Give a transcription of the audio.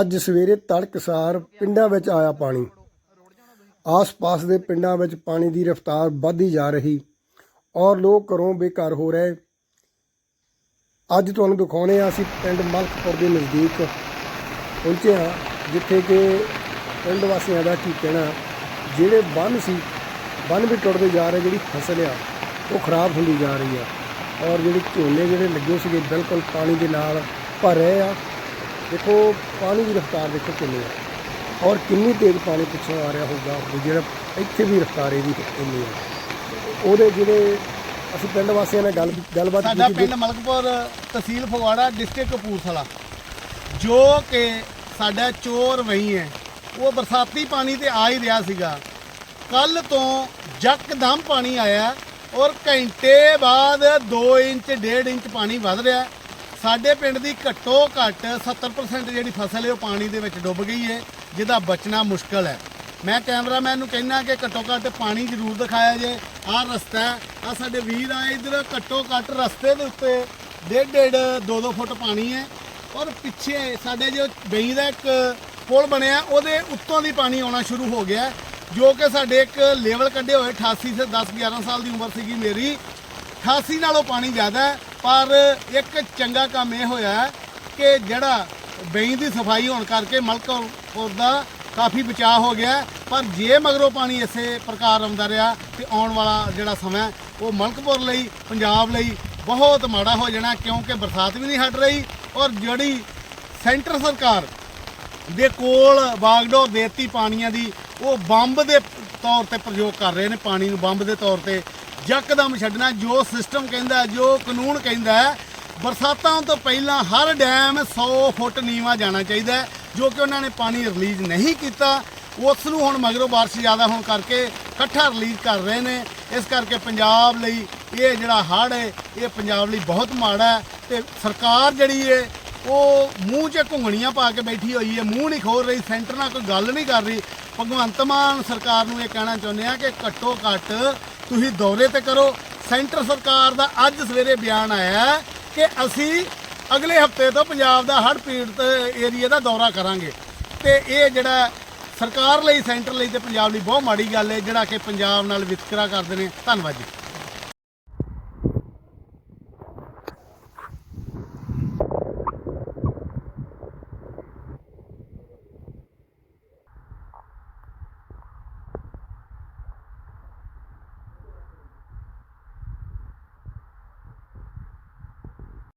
ਅੱਜ ਸਵੇਰੇ ਤੜਕਸਾਰ ਪਿੰਡਾਂ ਵਿੱਚ ਆਇਆ ਪਾਣੀ। ਆਸ-ਪਾਸ ਦੇ ਪਿੰਡਾਂ ਵਿੱਚ ਪਾਣੀ ਦੀ ਰਫ਼ਤਾਰ ਵੱਧਦੀ ਜਾ ਰਹੀ ਔਰ ਲੋਕ ਘਰੋਂ ਬੇਘਰ ਹੋ ਰਹੇ। ਅੱਜ ਤੁਹਾਨੂੰ ਦਿਖਾਉਣੇ ਆ ਅਸੀਂ ਪਿੰਡ ਮਲਕਪੁਰ ਦੇ ਨਜ਼ਦੀਕ ਪਹੁੰਚੇ ਹਾਂ, ਜਿੱਥੇ ਕਿ ਪਿੰਡ ਵਾਸੀਆਂ ਦਾ ਕੀ ਕਹਿਣਾ, ਜਿਹੜੇ ਬੰਨ ਸੀ, ਬੰਨ ਵੀ ਟੁੱਟਦੇ ਜਾ ਰਹੇ, ਜਿਹੜੀ ਫਸਲ ਆ, ਉਹ ਖਰਾਬ ਹੁੰਦੀ ਜਾ ਰਹੀ ਆ। ਔਰ ਜਿਹੜੇ ਝੋਨੇ ਜਿਹੜੇ ਲੱਗੇ ਸੀਗੇ, ਬਿਲਕੁਲ ਪਾਣੀ ਦੇ ਨਾਲ ਭਰ ਰਹੇ ਆ। ਦੇਖੋ ਪਾਣੀ ਦੀ ਰਫ਼ਤਾਰ ਦੇਖੋ ਕਿੰਨੀ ਆ ਔਰ ਕਿੰਨੀ ਤੇਜ਼ ਪਾਣੀ ਪਿੱਛੋਂ ਆ ਰਿਹਾ ਹੋਊਗਾ ਜਿਹੜਾ ਇੱਥੇ ਵੀ ਰਫ਼ਤਾਰ ਇਹਦੀ ਇੰਨੀ ਆ ਉਹਦੇ ਜਿਹੜੇ ਅਸੀਂ ਪਿੰਡ ਵਾਸੀਆਂ ਨਾਲ ਗੱਲ ਗੱਲਬਾਤ ਸਾਡਾ ਕੀਤੀ ਪਿੰਡ ਮਲਕਪੁਰ ਤਹਿਸੀਲ ਫਗਵਾੜਾ ਡਿਸਟ੍ਰਿਕਟ ਕਪੂਰਥਲਾ। ਜੋ ਕਿ ਸਾਡਾ ਚੋਰ ਵਹੀ ਹੈ ਉਹ ਬਰਸਾਤੀ ਪਾਣੀ ਤੇ ਆ ਹੀ ਰਿਹਾ ਸੀਗਾ। ਕੱਲ ਤੋਂ ਜੱਕਦਮ ਪਾਣੀ ਆਇਆ ਔਰ ਘੰਟੇ ਬਾਅਦ 2 ਇੰਚ 1.5 ਇੰਚ ਪਾਣੀ ਵੱਧ ਰਿਹਾ। ਸਾਡੇ ਪਿੰਡ ਦੀ ਘੱਟੋ ਘੱਟ 70% ਜਿਹੜੀ ਫਸਲ ਹੈ ਉਹ ਪਾਣੀ ਦੇ ਵਿੱਚ ਡੁੱਬ ਗਈ ਹੈ, ਜਿਹਦਾ ਬਚਣਾ ਮੁਸ਼ਕਲ ਹੈ। ਮੈਂ ਕੈਮਰਾਮੈਨ ਨੂੰ ਕਹਿਣਾ ਕਿ ਘੱਟੋ ਘੱਟ ਪਾਣੀ ਜ਼ਰੂਰ ਦਿਖਾਇਆ ਜੇ ਆਹ ਰਸਤਾ ਆ ਸਾਡੇ ਵੀਰ ਆ, ਇਧਰ ਘੱਟੋ ਘੱਟ ਰਸਤੇ ਦੇ ਉੱਤੇ ਡੇਢ ਡੇਢ 2-2 ਫੁੱਟ ਪਾਣੀ ਹੈ। ਔਰ ਪਿੱਛੇ ਸਾਡੇ ਜੋ ਬਈ ਦਾ ਇੱਕ ਪੁਲ ਬਣਿਆ, ਉਹਦੇ ਉੱਤੋਂ ਦੀ ਪਾਣੀ ਆਉਣਾ ਸ਼ੁਰੂ ਹੋ ਗਿਆ, ਜੋ ਕਿ ਸਾਡੇ ਇੱਕ ਲੈਵਲ ਕੱਢੇ ਹੋਏ 88 ਸੇ 10 11 ਸਾਲ ਦੀ ਉਮਰ ਸੀਗੀ ਮੇਰੀ। 88 ਨਾਲੋਂ ਪਾਣੀ ਜ਼ਿਆਦਾ ਹੈ ਪਰ ਇੱਕ ਚੰਗਾ ਕੰਮ ਇਹ ਹੋਇਆ ਕਿ ਜਿਹੜਾ ਬਈ ਦੀ ਸਫ਼ਾਈ ਹੋਣ ਕਰਕੇ ਮਲਕਪੁਰ ਦਾ ਕਾਫੀ ਬਚਾਅ ਹੋ ਗਿਆ। ਪਰ ਜੇ ਮਗਰੋਂ ਪਾਣੀ ਇਸੇ ਪ੍ਰਕਾਰ ਆਉਂਦਾ ਰਿਹਾ ਤੇ ਆਉਣ ਵਾਲਾ ਜਿਹੜਾ ਸਮਾਂ ਉਹ ਮਲਕਪੁਰ ਲਈ, ਪੰਜਾਬ ਲਈ ਬਹੁਤ ਮਾੜਾ ਹੋ ਜਾਣਾ ਕਿਉਂਕਿ ਬਰਸਾਤ ਵੀ ਨਹੀਂ ਹਟ ਰਹੀ ਔਰ ਜਿਹੜੀ ਸੈਂਟਰ ਸਰਕਾਰ ਦੇ ਕੋਲ ਬਾਗਡੋਰ ਦੇਤੀ ਪਾਣੀਆਂ ਦੀ, ਉਹ ਬੰਬ ਦੇ ਤੌਰ ਤੇ ਪ੍ਰਯੋਗ ਕਰ ਰਹੇ ਨੇ, ਪਾਣੀ ਨੂੰ ਬੰਬ ਦੇ ਤੌਰ ਤੇ ਯਕਦਮ ਛੱਡਣਾ ਜੋ ਸਿਸਟਮ ਕਹਿੰਦਾ ਜੋ ਕਾਨੂੰਨ ਕਹਿੰਦਾ ਬਰਸਾਤਾਂ ਤੋਂ ਪਹਿਲਾਂ ਹਰ ਡੈਮ 100 ਫੁੱਟ ਨੀਵਾ ਜਾਣਾ ਚਾਹੀਦਾ ਜੋ ਕਿ ਉਹਨਾਂ ਨੇ ਪਾਣੀ ਰਿਲੀਜ਼ ਨਹੀਂ ਕੀਤਾ। ਉਸ ਨੂੰ ਹੁਣ ਮਗਰੋਂ ਬਾਰਿਸ਼ ਜ਼ਿਆਦਾ ਹੋਣ ਕਰਕੇ ਇਕੱਠਾ ਰਿਲੀਜ਼ ਕਰ ਰਹੇ ਨੇ। ਇਸ ਕਰਕੇ ਪੰਜਾਬ ਲਈ ਇਹ ਜਿਹੜਾ ਹੜ੍ਹ ਹੈ, ਇਹ ਪੰਜਾਬ ਲਈ ਬਹੁਤ ਮਾੜਾ ਹੈ ਤੇ ਸਰਕਾਰ ਜਿਹੜੀ ਹੈ ਉਹ ਮੂੰਹ 'ਚ ਘੁੰਗਣੀਆਂ ਪਾ ਕੇ ਬੈਠੀ ਹੋਈ ਹੈ, ਮੂੰਹ ਨਹੀਂ ਖੋਲ ਰਹੀ, ਸੈਂਟਰ ਨਾਲ ਕੋਈ ਗੱਲ ਨਹੀਂ ਕਰ ਰਹੀ। ਭਗਵੰਤ ਮਾਨ ਸਰਕਾਰ ਨੂੰ ਇਹ ਕਹਿਣਾ ਚਾਹੁੰਦੇ ਆ ਕਿ ਘੱਟੋ ਘੱਟ ਤੁਸੀਂ ਦੌਰੇ ਤੇ ਕਰੋ। ਸੈਂਟਰ ਸਰਕਾਰ ਦਾ ਅੱਜ ਸਵੇਰੇ ਬਿਆਨ ਆਇਆ ਕਿ ਅਸੀਂ ਅਗਲੇ ਹਫ਼ਤੇ ਤੋਂ ਪੰਜਾਬ ਦਾ ਹੜ੍ਹ ਪੀੜਤ ਏਰੀਆ ਦਾ ਦੌਰਾ ਕਰਾਂਗੇ। ਤੇ ਇਹ ਜਿਹੜਾ ਸਰਕਾਰ ਲਈ, ਸੈਂਟਰ ਲਈ ਤੇ ਪੰਜਾਬ ਲਈ ਬਹੁਤ ਮਾੜੀ ਗੱਲ ਹੈ, ਜਿਹੜਾ ਕਿ ਪੰਜਾਬ ਨਾਲ ਵਿਤਕਰਾ ਕਰਦੇ ਨੇ। ਧੰਨਵਾਦ ਜੀ।